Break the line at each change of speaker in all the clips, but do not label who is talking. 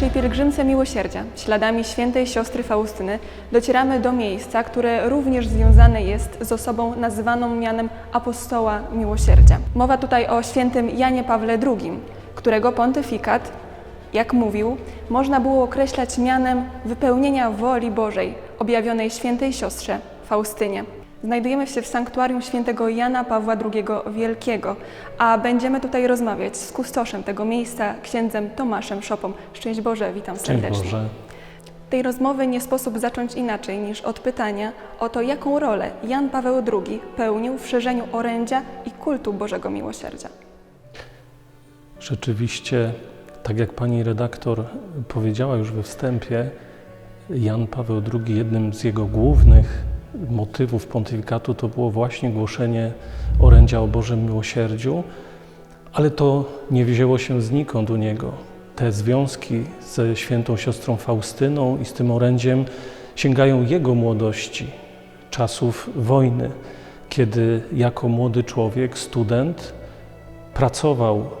naszej pielgrzymce miłosierdzia, śladami świętej siostry Faustyny, docieramy do miejsca, które również związane jest z osobą nazywaną mianem apostoła miłosierdzia. Mowa tutaj o świętym Janie Pawle II, którego pontyfikat, jak mówił, można było określać mianem wypełnienia woli Bożej objawionej świętej siostrze Faustynie. Znajdujemy się w sanktuarium świętego Jana Pawła II Wielkiego, a będziemy tutaj rozmawiać z kustoszem tego miejsca, księdzem Tomaszem Szopą. Szczęść Boże, witam
Szczęść
serdecznie.
Boże.
Tej rozmowy nie sposób zacząć inaczej niż od pytania o to, jaką rolę Jan Paweł II pełnił w szerzeniu orędzia i kultu Bożego Miłosierdzia.
Rzeczywiście, tak jak pani redaktor powiedziała już we wstępie, Jan Paweł II, jednym z jego głównych motywów pontyfikatu to było właśnie głoszenie orędzia o Bożym Miłosierdziu, ale to nie wzięło się znikąd u niego. Te związki ze świętą siostrą Faustyną i z tym orędziem sięgają jego młodości, czasów wojny, kiedy jako młody człowiek, student, pracował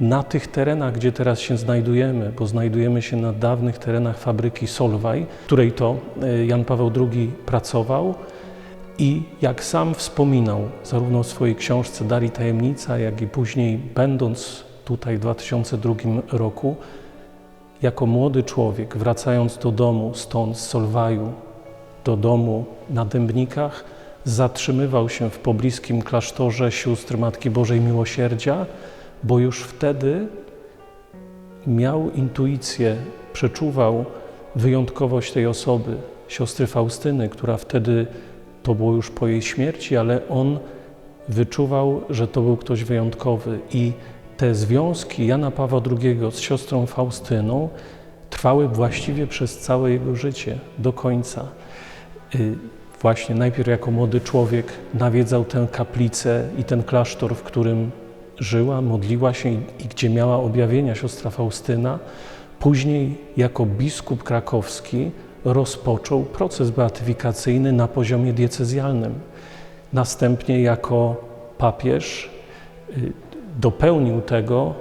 na tych terenach, gdzie teraz się znajdujemy, bo znajdujemy się na dawnych terenach fabryki Solvay, w której to e, Jan Paweł II pracował. I jak sam wspominał, zarówno w swojej książce Dali Tajemnica, jak i później będąc tutaj w 2002 roku, jako młody człowiek, wracając do domu stąd z Solwaju, do domu na Dębnikach, zatrzymywał się w pobliskim klasztorze sióstr Matki Bożej Miłosierdzia, bo już wtedy miał intuicję, przeczuwał wyjątkowość tej osoby, siostry Faustyny, która wtedy, to było już po jej śmierci, ale on wyczuwał, że to był ktoś wyjątkowy i te związki Jana Pawła II z siostrą Faustyną trwały właściwie przez całe jego życie, do końca. Y, Właśnie najpierw jako młody człowiek nawiedzał tę kaplicę i ten klasztor, w którym żyła, modliła się i, gdzie miała objawienia siostra Faustyna. Później jako biskup krakowski rozpoczął proces beatyfikacyjny na poziomie diecezjalnym. Następnie jako papież y, dopełnił tego,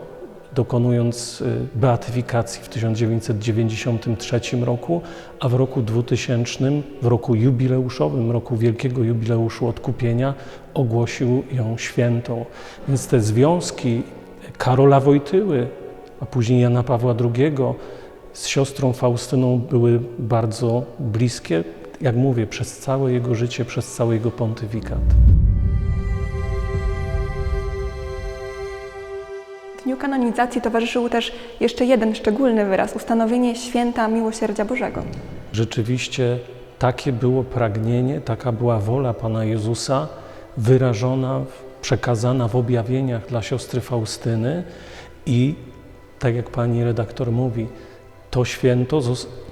dokonując y, beatyfikacji w 1993 roku, a w roku 2000, w roku jubileuszowym, roku wielkiego jubileuszu odkupienia, ogłosił ją świętą. Więc te związki Karola Wojtyły, a później Jana Pawła II z siostrą Faustyną były bardzo bliskie, jak mówię, przez całe jego życie, przez cały jego pontyfikat.
Dniu kanonizacji towarzyszył też jeszcze jeden szczególny wyraz ustanowienie święta miłosierdzia Bożego.
Rzeczywiście takie było pragnienie, taka była wola Pana Jezusa wyrażona, przekazana w objawieniach dla siostry Faustyny i tak jak pani redaktor mówi, to święto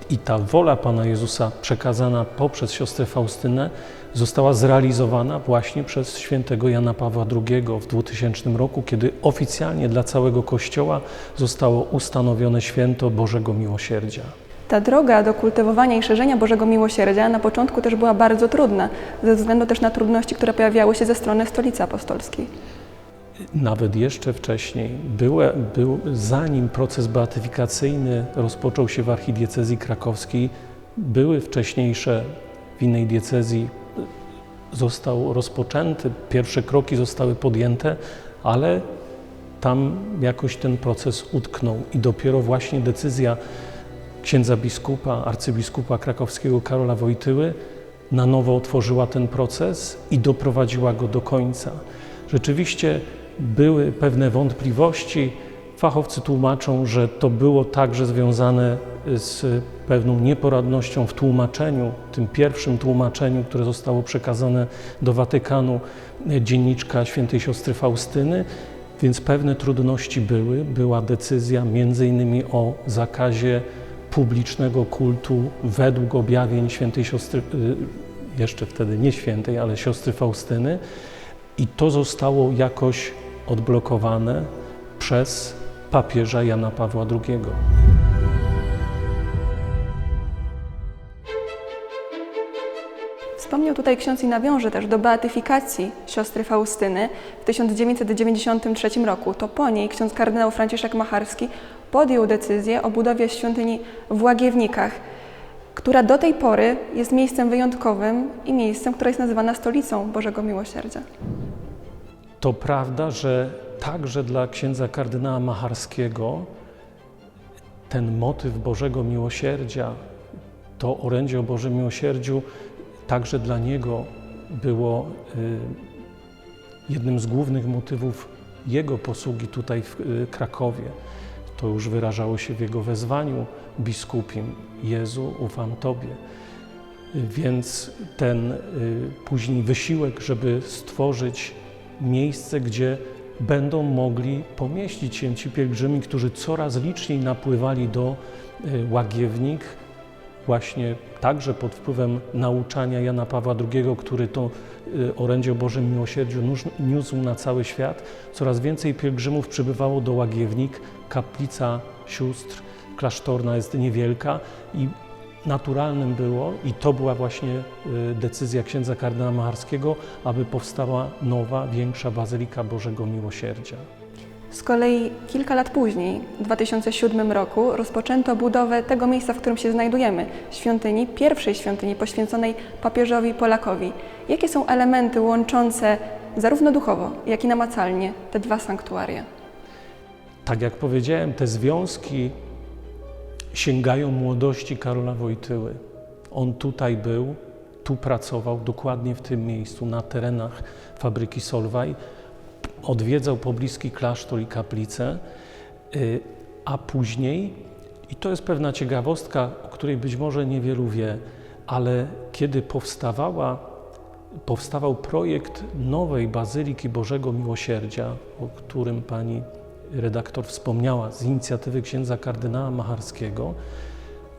i ta wola Pana Jezusa przekazana poprzez siostrę Faustynę została zrealizowana właśnie przez świętego Jana Pawła II w 2000 roku, kiedy oficjalnie dla całego Kościoła zostało ustanowione święto Bożego Miłosierdzia.
Ta droga do kultywowania i szerzenia Bożego Miłosierdzia na początku też była bardzo trudna, ze względu też na trudności, które pojawiały się ze strony Stolicy Apostolskiej.
Nawet jeszcze wcześniej, były, był, zanim proces beatyfikacyjny rozpoczął się w archidiecezji krakowskiej, były wcześniejsze w innej diecezji, został rozpoczęty, pierwsze kroki zostały podjęte, ale tam jakoś ten proces utknął i dopiero właśnie decyzja księdza biskupa, arcybiskupa krakowskiego Karola Wojtyły na nowo otworzyła ten proces i doprowadziła go do końca. Rzeczywiście były pewne wątpliwości. Fachowcy tłumaczą, że to było także związane z pewną nieporadnością w tłumaczeniu, tym pierwszym tłumaczeniu, które zostało przekazane do Watykanu, e, dzienniczka świętej siostry Faustyny, więc pewne trudności były. Była decyzja między innymi o zakazie publicznego kultu według objawień świętej siostry, y, jeszcze wtedy nie świętej, ale siostry Faustyny. I to zostało jakoś odblokowane przez papieża Jana Pawła II.
Wspomniał tutaj ksiądz i nawiąże też do beatyfikacji siostry Faustyny w 1993 roku. To po niej ksiądz kardynał Franciszek Macharski podjął decyzję o budowie świątyni w Łagiewnikach, która do tej pory jest miejscem wyjątkowym i miejscem, które jest nazywana stolicą Bożego Miłosierdzia.
To prawda, że także dla księdza kardynała Macharskiego ten motyw Bożego Miłosierdzia, to orędzie o Bożym Miłosierdziu, także dla niego było y, jednym z głównych motywów jego posługi tutaj w y, Krakowie. To już wyrażało się w jego wezwaniu biskupim: Jezu, ufam Tobie. Więc ten y, później wysiłek, żeby stworzyć miejsce, gdzie będą mogli pomieścić się ci pielgrzymi, którzy coraz liczniej napływali do Łagiewnik, właśnie także pod wpływem nauczania Jana Pawła II, który to y, orędzie o Bożym Miłosierdziu niósł na cały świat. Coraz więcej pielgrzymów przybywało do Łagiewnik. Kaplica sióstr klasztorna jest niewielka i naturalnym było, i to była właśnie y, decyzja księdza kardynała Macharskiego, aby powstała nowa, większa Bazylika Bożego Miłosierdzia.
Z kolei kilka lat później, w 2007 roku, rozpoczęto budowę tego miejsca, w którym się znajdujemy świątyni, pierwszej świątyni poświęconej papieżowi Polakowi. Jakie są elementy łączące zarówno duchowo, jak i namacalnie te dwa sanktuaria?
Tak jak powiedziałem, te związki sięgają młodości Karola Wojtyły. On tutaj był, tu pracował, dokładnie w tym miejscu, na terenach fabryki Solwaj. Odwiedzał pobliski klasztor i kaplicę, y, a później, i to jest pewna ciekawostka, o której być może niewielu wie, ale kiedy powstawała, powstawał projekt nowej Bazyliki Bożego Miłosierdzia, o którym pani redaktor wspomniała, z inicjatywy księdza kardynała Macharskiego,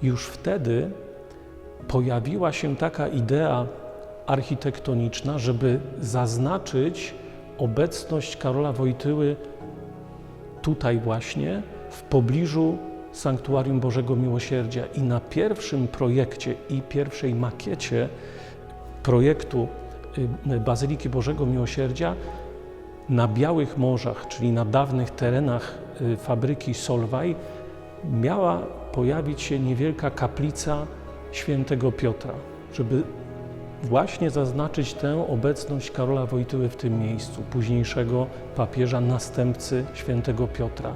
już wtedy pojawiła się taka idea architektoniczna, żeby zaznaczyć obecność Karola Wojtyły tutaj właśnie, w pobliżu Sanktuarium Bożego Miłosierdzia. I na pierwszym projekcie i pierwszej makiecie projektu y, Bazyliki Bożego Miłosierdzia na Białych Morzach, czyli na dawnych terenach y, fabryki Solwaj, miała pojawić się niewielka kaplica świętego Piotra, żeby właśnie zaznaczyć tę obecność Karola Wojtyły w tym miejscu, późniejszego papieża, następcy świętego Piotra.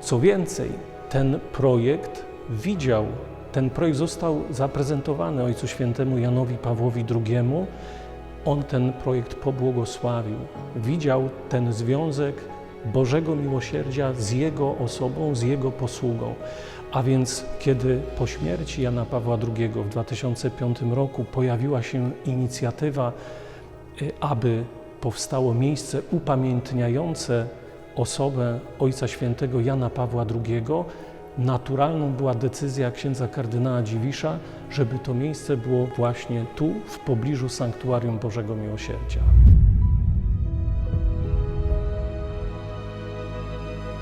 Co więcej, ten projekt widział, ten projekt został zaprezentowany Ojcu Świętemu Janowi Pawłowi II. On ten projekt pobłogosławił. Widział ten związek Bożego Miłosierdzia z Jego osobą, z Jego posługą. A więc, kiedy po śmierci Jana Pawła II w 2005 roku pojawiła się inicjatywa, y, aby powstało miejsce upamiętniające osobę Ojca Świętego Jana Pawła II, naturalną była decyzja księdza kardynała Dziwisza, żeby to miejsce było właśnie tu, w pobliżu Sanktuarium Bożego Miłosierdzia.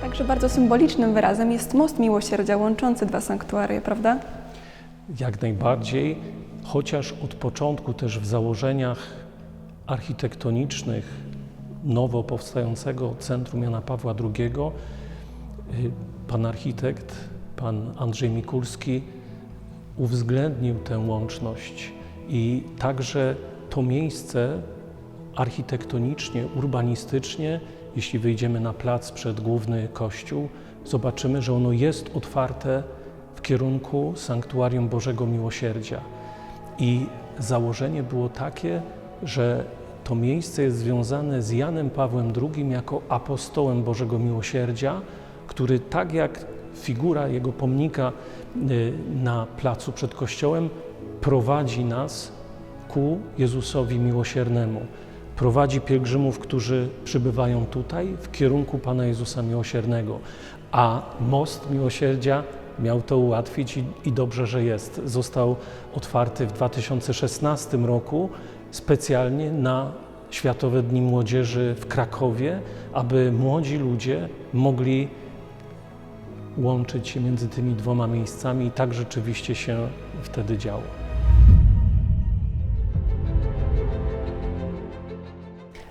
Także bardzo symbolicznym wyrazem jest most miłosierdzia łączący dwa sanktuaria, prawda?
Jak najbardziej, chociaż od początku też w założeniach architektonicznych nowo powstającego Centrum Jana Pawła II y, pan architekt, pan Andrzej Mikulski uwzględnił tę łączność i także to miejsce architektonicznie, urbanistycznie, jeśli wyjdziemy na plac przed główny kościół, zobaczymy, że ono jest otwarte w kierunku Sanktuarium Bożego Miłosierdzia. I założenie było takie, że to miejsce jest związane z Janem Pawłem II jako apostołem Bożego Miłosierdzia, który tak jak figura jego pomnika y, na placu przed kościołem prowadzi nas ku Jezusowi Miłosiernemu. Prowadzi pielgrzymów, którzy przybywają tutaj w kierunku Pana Jezusa Miłosiernego, a most miłosierdzia miał to ułatwić i, i dobrze, że jest. Został otwarty w 2016 roku specjalnie na Światowe Dni Młodzieży w Krakowie, aby młodzi ludzie mogli łączyć się między tymi dwoma miejscami i tak rzeczywiście się wtedy działo.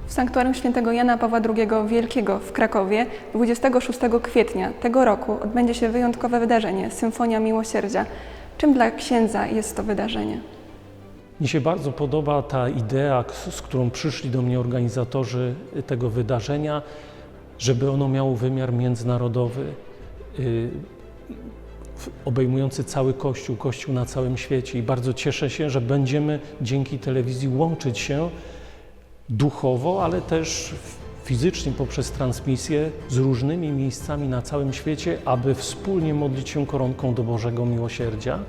W sanktuarium świętego Jana Pawła II Wielkiego w Krakowie 26 kwietnia tego roku odbędzie się wyjątkowe wydarzenie Symfonia Miłosierdzia. Czym dla księdza jest to wydarzenie?
Mi się bardzo podoba ta idea, z którą przyszli do mnie organizatorzy tego wydarzenia, żeby ono miało wymiar międzynarodowy, y, obejmujący cały Kościół, Kościół na całym świecie. I bardzo cieszę się, że będziemy dzięki telewizji łączyć się duchowo, ale też fizycznie poprzez transmisję z różnymi miejscami na całym świecie, aby wspólnie modlić się koronką do Bożego Miłosierdzia.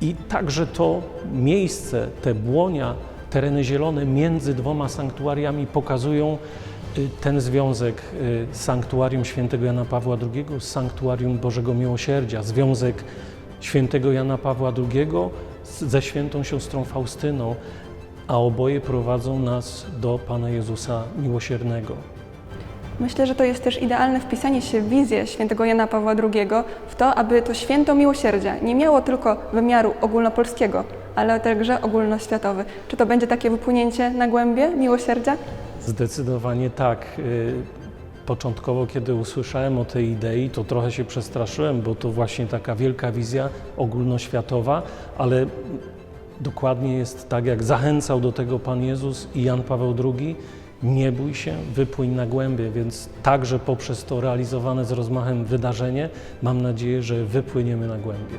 I także to miejsce, te błonia, tereny zielone między dwoma sanktuariami pokazują y, ten związek y, sanktuarium świętego Jana Pawła II z sanktuarium Bożego Miłosierdzia, związek świętego Jana Pawła II ze świętą siostrą Faustyną, a oboje prowadzą nas do Pana Jezusa Miłosiernego.
Myślę, że to jest też idealne wpisanie się w wizję świętego Jana Pawła II w to, aby to święto miłosierdzia nie miało tylko wymiaru ogólnopolskiego, ale także ogólnoświatowy. Czy to będzie takie wypłynięcie na głębie miłosierdzia?
Zdecydowanie tak. Y, Początkowo, kiedy usłyszałem o tej idei, to trochę się przestraszyłem, bo to właśnie taka wielka wizja ogólnoświatowa, ale dokładnie jest tak, jak zachęcał do tego Pan Jezus i Jan Paweł II. Nie bój się, wypłyń na głębie, więc także poprzez to realizowane z rozmachem wydarzenie mam nadzieję, że wypłyniemy na głębie.